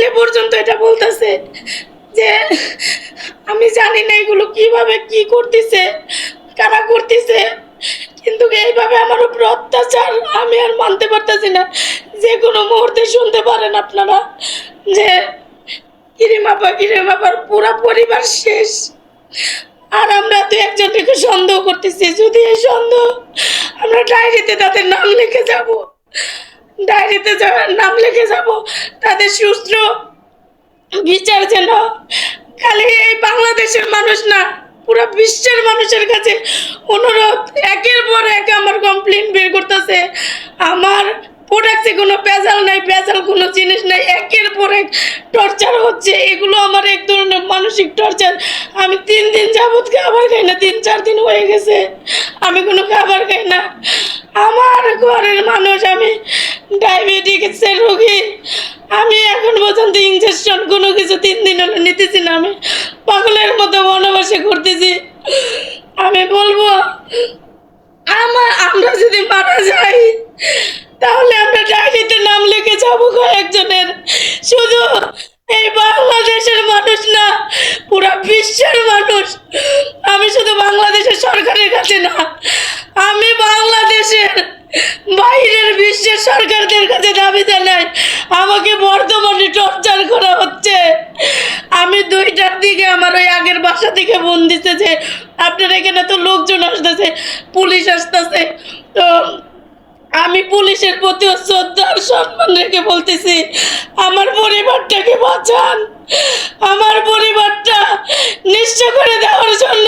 ছেলে পর্যন্ত এটা বলতেছে যে, আমি জানি না এগুলো কীভাবে কি করতেছে, কারা করতেছে, কিন্তু এইভাবে আমার উপর অত্যাচার আমি আর মানতে পারতেছি না। যে কোনো মুহূর্তে শুনতে পারেন আপনারা যে কিরিমাপা কিরিমাপার পুরা পরিবার শেষ। আর আমরা তো একজনকে সন্দেহ করতেছি, যদি এই সন্দেহ আমরা ডায়েরিতে তাদের নাম লিখে যাব ডায়েরিতে যা- নাম লিখে যাব। তাদের সুস্থ বিচার যেন খালি এই বাংলাদেশের মানুষ না, পুরো বিশ্বের মানুষের কাছে অনুরোধ, একের পর এক আমার কমপ্লেন বের করতেছে। আমার প্রোডাক্টে কোনো পেজাল নাই পেজাল কোনো জিনিস নাই, একের পর এক টর্চার হচ্ছে। এগুলো আমার এক ধরনের মানসিক টর্চার আমি তিন দিন যাবত খাবার খাই না, তিন চার দিন হয়ে গেছে। আমি কোনো খাবার খাই না। আমার ঘরের মানুষ, আমি ডায়াবেটিক্সের রোগী। আমি এখন পর্যন্ত ইঞ্জেকশন কোনো কিছু তিন দিন হলো নিতেছি না। আমি পাগলের মতো বনবাসে করতেছি আমি বলব আমার আমরা যদি মারা যাই, তাহলে আমরা ডায়েরিতে নাম লিখে যাব কয়েকজনের শুধু এই বাংলাদেশের মানুষ না, পুরো বিশ্বের মানুষ। আমি শুধু বাংলাদেশের সরকারের কাছে না, আমি বাংলাদেশের বাইরের বিশ্বের সরকারদের কাছে দাবি জানাই আমাকে বর্তমানে টর্চার করা হচ্ছে। আমি দুইটার দিকে আমার ওই আগের বাসা থেকে ফোন দিতে যে আপনার এখানে তো লোকজন আসতেছে, পুলিশ আসতেছে। তো আমি পুলিশের প্রতি শ্রদ্ধার সম্মান রেখে বলতেছি, আমার পরিবারটাকে বাঁচান। আমার পরিবারটা নিশ্চয় করে দেওয়ার জন্য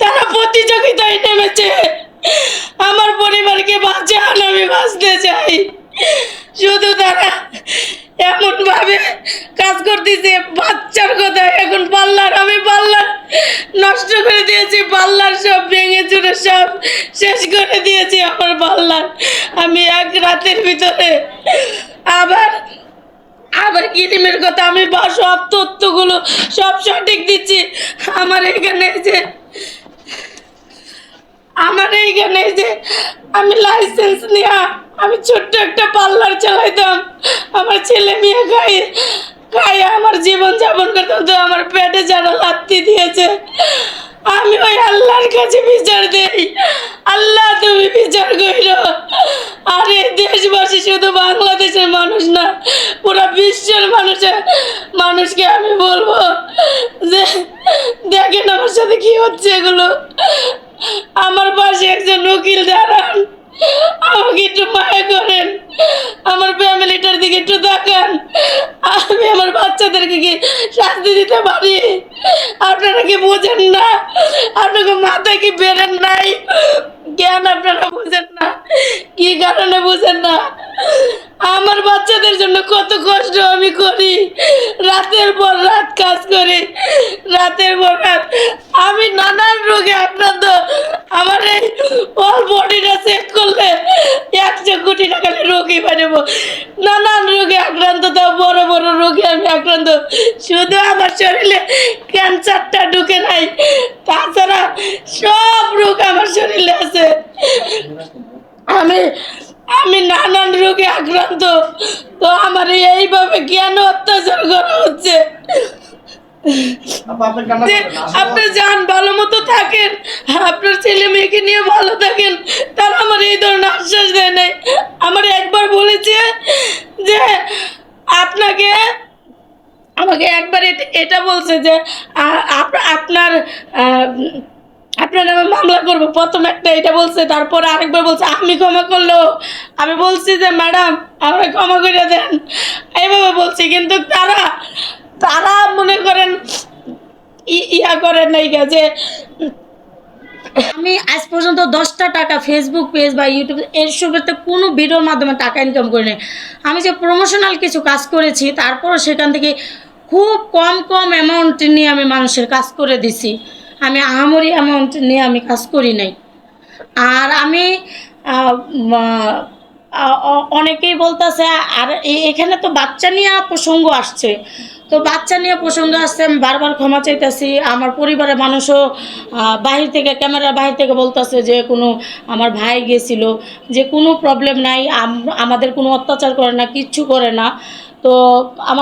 তারা প্রতিযোগিতায় নেমেছে আমার পরিবারকে বাঁচান আমি বাঁচতে চাই শুধু তারা এমন ভাবে কাজ করতেছে বাচ্চার কথা এখন পাল্লার, আমি পাল্লার নষ্ট করে দিয়েছি, পাল্লার সব ভেঙে চুরে সব শেষ করে দিয়েছি আমার পাল্লার। আমি এক রাতের ভিতরে আবার আবার কিরিমের কথা, আমি বা সব তথ্যগুলো সব সঠিক দিচ্ছি। আমার এখানে যে, আমার এইখানে যে, আমি লাইসেন্স নিয়ে, আমি ছোট্ট একটা পার্লার চালাইতাম। আমার ছেলে মেয়ে খাই খাই আমার জীবন যাপন করতাম তো আমার পেটে যারা লাত্তি দিয়েছে। আমি ওই আল্লাহর কাছে বিচার দেই। আল্লাহ, তুমি বিচার কইরো আর দেশবাসী শুধু বাংলাদেশের মানুষ না, পুরো বিশ্বের মানুষের মানুষকে আমি বলব যে, দেখেন আমার সাথে কি হচ্ছে এগুলো। আমার পাশে একজন উকিল দাঁড়ান। আমাকে একটু মায়া করেন। আমার ফ্যামিলিটার দিকে একটু তাকান। আমি আমার বাচ্চাদেরকে কি শাস্তি দিতে পারি? আপনারা কি বোঝেন না? আপনাকে মাথায় কি বেরেন নাই? জ্ঞান আপনারা বুঝেন না? কি কারণে বুঝেন না? আমার বাচ্চাদের জন্য কত কষ্ট আমি করি। রাতের পর রাত কাজ করি। রাতের পর রাত আমি নানান রোগে আক্রান্ত। আমার এই অল বডিটা চেক করলে একশো কোটি টাকা রোগী বানাবো নানান আক্রান্ত তাও বড় বড় রোগে আমি আক্রান্ত। শুধু আমার শরীরে ক্যান্সারটা ঢুকে নাই তাছাড়া সব রোগ আমার শরীরে আছে। আমি আমি নানান রোগে আক্রান্ত। তো আমার এইভাবে কেন অত্যাচার করা হচ্ছে? আপনি যান ভালো মতো থাকেন আপনার ছেলে মেয়েকে নিয়ে ভালো থাকেন তারা আমার এই ধরনের আশ্বাস দেয় নাই আমার একবার বলেছে যে আপনাকে আমাকে একবার এটা- বলছে যে আপ- আপনার আপনার নামে মামলা করব, প্রথম একটা এটা বলছে, তারপর আরেকবার বলছে, আমি ক্ষমা করল। আমি বলছি যে, ম্যাডাম আমরা ক্ষমা করে দেন। এইভাবে বলছি, কিন্তু তারা তারা মনে করেন ইয়া করেন নাই যে, আমি আজ পর্যন্ত দশটা টাকা ফেসবুক পেজ বা ইউটিউব এসবেতে কোনো ভিডিওর মাধ্যমে টাকা ইনকাম করিনি। আমি যে প্রমোশনাল কিছু কাজ করেছি, তারপরও সেখান থেকে খুব কম কম অ্যামাউন্ট নিয়ে আমি মানুষের কাজ করে দিছি। আমি আহামরি অ্যামাউন্ট নিয়ে আমি কাজ করি নাই। আর আমি অনেকেই বলতেছে, আর এখানে তো বাচ্চা নিয়ে প্রসঙ্গ আসছে। তো বাচ্চা নিয়ে প্রসঙ্গ আসছে, আমি বারবার ক্ষমা চাইতেছি। আমার পরিবারের মানুষও বাহির থেকে, ক্যামেরার বাহির থেকে বলতেছে যে, কোনো, আমার ভাই গেছিল, যে কোনো প্রবলেম নাই, আম- আমাদের কোনো অত্যাচার করে না, কিচ্ছু করে না। তো আমার